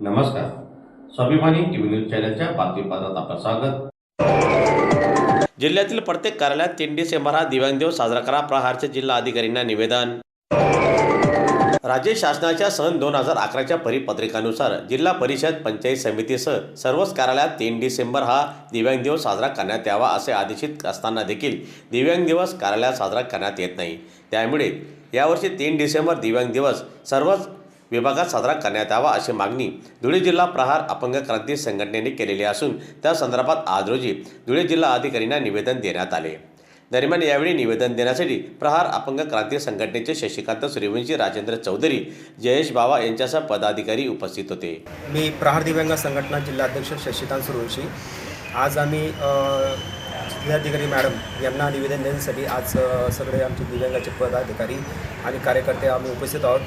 नमस्कार. स्वाभिमानी TV news चॅनलच्या बातमीपत्रात आपलं स्वागत. जिल्ह्यातील प्रत्येक कार्यालयात तीन डिसेंबर हा दिव्यांग दिवस साजरा करा. प्रहारचे जिल्हा अधिकाऱ्यांना निवेदन. राज्य शासनाच्या सन दोन हजार अकराच्या परिपत्रिकानुसार जिल्हा परिषद पंचायत समितीसह सर्वच कार्यालयात तीन डिसेंबर हा दिव्यांग दिवस साजरा करण्यात यावा असे आदेशित असताना देखील दिव्यांग दिवस कार्यालयात साजरा करण्यात येत नाही. त्यामुळे यावर्षी तीन डिसेंबर दिव्यांग दिवस सर्वच विभागात साजरा करण्यात यावा अशी मागणी धुळे जिल्हा प्रहार अपंग क्रांती संघटनेने केलेली असून त्या संदर्भात आज रोजी धुळे जिल्हा अधिकाऱ्यांना निवेदन देण्यात आले. दरम्यान यावेळी निवेदन देण्यासाठी प्रहार अपंग क्रांती संघटनेचे शशिकांत सूर्यवंशी राजेंद्र चौधरी जयेश बावा यांच्यासह पदाधिकारी उपस्थित होते. मी प्रहार दिव्यांग संघटना जिल्हाध्यक्ष शशिकांत सूर्यवंशी आज आम्ही जिल्हाधिकारी मॅडम यांना निवेदन देण्यासाठी आज सगळे आमचे दिव्यांगाचे पदाधिकारी आणि कार्यकर्ते आम्ही उपस्थित आहोत.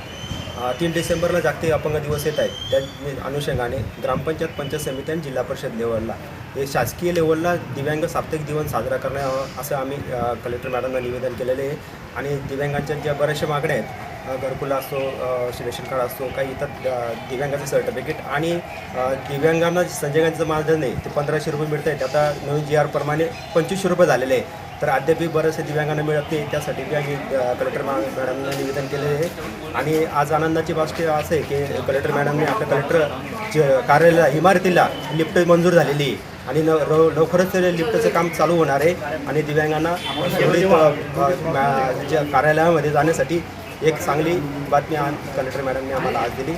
तीन डिसेंबरला जागतिक अपंग दिवस येत आहेत. त्या अनुषंगाने ग्रामपंचायत पंचायत समिती आणि जिल्हा परिषद लेवलला हे शासकीय लेवलला दिव्यांग साप्ताहिक दिवस साजरा करणं असं आम्ही कलेक्टर मॅडमला निवेदन केलेले आहे. आणि दिव्यांगांच्या ज्या बऱ्याचशा मागण्या आहेत घरकुल असो रेशन कार्ड असो काही इतर दिव्यांगाचं सर्टिफिकेट आणि दिव्यांगांना संजयगांचं मानधन आहे ते पंधराशे रुपये मिळत आहेत आता नवीन जी आरप्रमाणे पंचवीसशे रुपये झालेले आहे. तर अद्यापही बरेचसे दिव्यांगांना मिळत नाही. त्यासाठी मी आम्ही कलेक्टर मॅ निवेदन केलेले आहे. आणि आज आनंदाची गोष्ट असं आहे की कलेक्टर मॅडमने आपल्या कलेक्टर कार्यालयाला इमारतीला लिफ्ट मंजूर झालेली आहे. आणि न लवकरच लिफ्टचं काम चालू होणार आहे. आणि दिव्यांगांना ज्या कार्यालयामध्ये जाण्यासाठी एक चांगली बातमी कलेक्टर मॅडमने आम्हाला आज दिली.